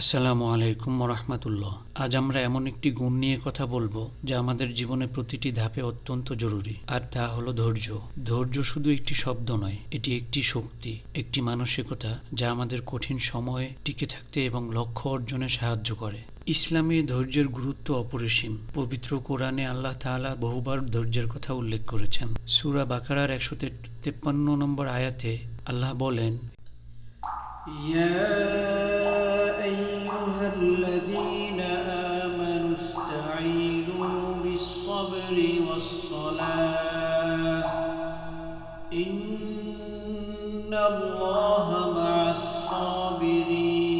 আসসালামু আলাইকুম রহমতুল্লাহ আজ আমরা এমন একটি গুণ নিয়ে কথা বলব যা আমাদের জীবনে প্রতিটি ধাপে অত্যন্ত জরুরি, আর তা হলো ধৈর্য। ধৈর্য শুধু একটি শব্দ নয়, এটি একটি শক্তি, একটি মানসিকতা যা আমাদের কঠিন সময়ে টিকে থাকতে এবং লক্ষ্য অর্জনে সাহায্য করে। ইসলামে ধৈর্যের গুরুত্ব অপরিসীম। পবিত্র কোরআনে আল্লাহ তাআলা বহুবার ধৈর্যের কথা উল্লেখ করেছেন। সুরা বাকারার একশো তেপ্পান্ন নম্বর আয়াতে আল্লাহ বলেন يا بالصبر والصلاة إن الله مع الصابرين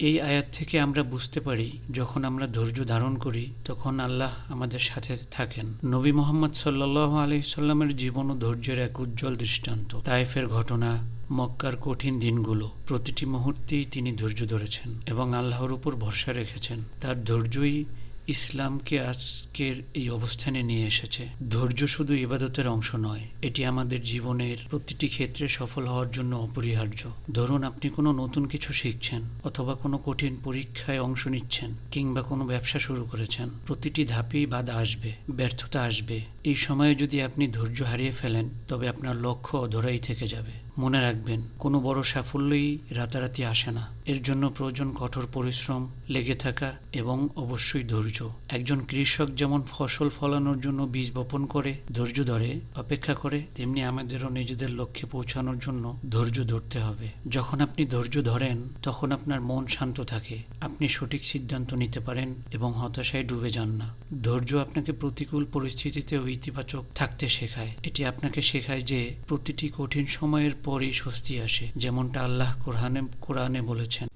এই আয়াত থেকে আমরা বুঝতে পারি যখন আমরা ধৈর্য ধারণ করি তখন আল্লাহ আমাদের সাথে থাকেন নবী মোহাম্মদ সাল্লাহ আলি সাল্লামের জীবন ও ধৈর্যের এক উজ্জ্বল দৃষ্টান্ত তাইফের ঘটনা মক্কার কঠিন দিনগুলো প্রতিটি মুহূর্তেই তিনি ধৈর্য ধরেছেন এবং আল্লাহর উপর ভরসা রেখেছেন তার ধৈর্যই ইসলামকে আজকের এই অবস্থানে নিয়ে এসেছে। ধৈর্য শুধু ইবাদতের অংশ নয়, এটি আমাদের জীবনের প্রতিটি ক্ষেত্রে সফল হওয়ার জন্য অপরিহার্য। ধরুন, আপনি কোনো নতুন কিছু শিখছেন অথবা কোনো কঠিন পরীক্ষায় অংশ নিচ্ছেন কিংবা কোনো ব্যবসা শুরু করেছেন। প্রতিটি ধাপেই বাধা আসবে, ব্যর্থতা আসবে। এই সময়ে যদি আপনি ধৈর্য হারিয়ে ফেলেন, তবে আপনার লক্ষ্য অধরাই থেকে যাবে। মনে রাখবেন, কোনো বড় সাফল্যই রাতারাতি আসে না। এর জন্য প্রয়োজন কঠোর পরিশ্রম, লেগে থাকা এবং অবশ্যই ধৈর্য। একজন কৃষক যেমন ফসল ফলানোর জন্য বীজ বপন করে, ধৈর্য ধরে, অপেক্ষা করে, তেমনি আমাদেরও নিজেদের লক্ষ্যে পৌঁছানোর জন্য ধৈর্য ধরতে হবে। যখন আপনি ধৈর্য ধরেন, তখন আপনার মন শান্ত থাকে। আপনি সঠিক সিদ্ধান্ত নিতে পারেন এবং হতাশায় ডুবে যান না। ধৈর্য আপনাকে প্রতিকূল পরিস্থিতিতেও ইতিবাচক থাকতে শেখায়। এটি আপনাকে শেখায় যে, প্রতিটি কঠিন সময়ের পরই স্বস্তি আসে, যেমনটা আল্লাহ কোরআনে কোরআনে বলেছেন।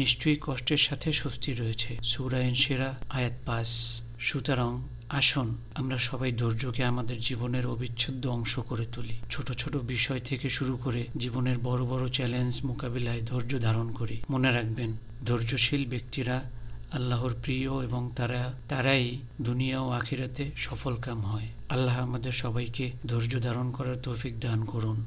নিশ্চয়ই কষ্টের সাথে স্বস্তি রয়েছে। সুরায়ন সেরা আয়াত পাস সুতরাং আসুন, আমরা সবাই ধৈর্যকে আমাদের জীবনের অবিচ্ছেদ্য অংশ করে তুলি। ছোট ছোট বিষয় থেকে শুরু করে জীবনের বড় বড় চ্যালেঞ্জ মোকাবিলায় ধৈর্য ধারণ করি। মনে রাখবেন, ধৈর্যশীল ব্যক্তিরা আল্লাহর প্রিয় এবং তারা, তারাই দুনিয়া ও আখিরাতে সফল কাম হয়। আল্লাহ আমাদের সবাইকে ধৈর্য ধারণ করার তৌফিক দান করুন।